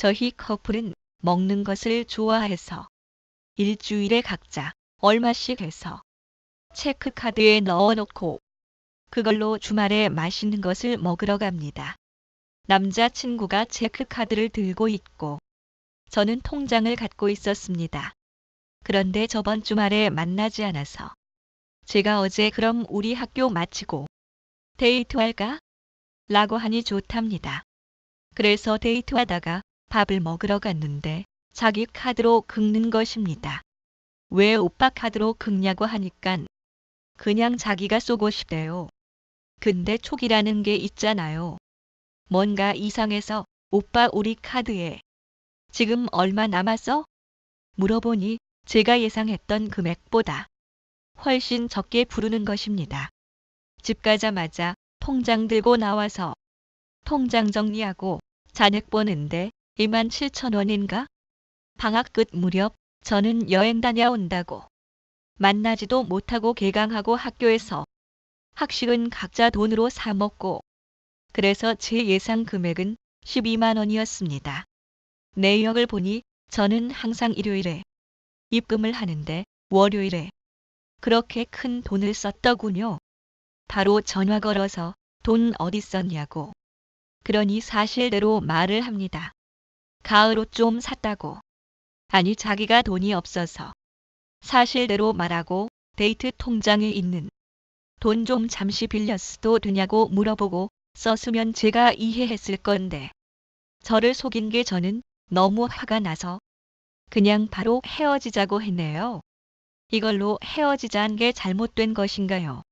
저희 커플은 먹는 것을 좋아해서 일주일에 각자 얼마씩 해서 체크카드에 넣어놓고 그걸로 주말에 맛있는 것을 먹으러 갑니다. 남자친구가 체크카드를 들고 있고 저는 통장을 갖고 있었습니다. 그런데 저번 주말에 만나지 않아서 제가 어제 그럼 우리 학교 마치고 데이트할까? 라고 하니 좋답니다. 그래서 데이트하다가 밥을 먹으러 갔는데 자기 카드로 긁는 것입니다. 왜 오빠 카드로 긁냐고 하니깐 그냥 자기가 쏘고 싶대요. 근데 촉이라는 게 있잖아요. 뭔가 이상해서 오빠 우리 카드에 지금 얼마 남았어? 물어보니 제가 예상했던 금액보다 훨씬 적게 부르는 것입니다. 집 가자마자 통장 들고 나와서 통장 정리하고 잔액 보는데 2만 7천 원인가? 방학 끝 무렵 저는 여행 다녀온다고 만나지도 못하고 개강하고 학교에서 학식은 각자 돈으로 사 먹고 그래서 제 예상 금액은 12만 원이었습니다. 내역을 보니 저는 항상 일요일에 입금을 하는데 월요일에 그렇게 큰 돈을 썼더군요. 바로 전화 걸어서 돈 어디 썼냐고. 그러니 사실대로 말을 합니다. 가을 옷 좀 샀다고. 아니 자기가 돈이 없어서 사실대로 말하고 데이트 통장에 있는 돈 좀 잠시 빌렸어도 되냐고 물어보고 썼으면 제가 이해했을 건데 저를 속인 게 저는 너무 화가 나서 그냥 바로 헤어지자고 했네요. 이걸로 헤어지자는 게 잘못된 것인가요?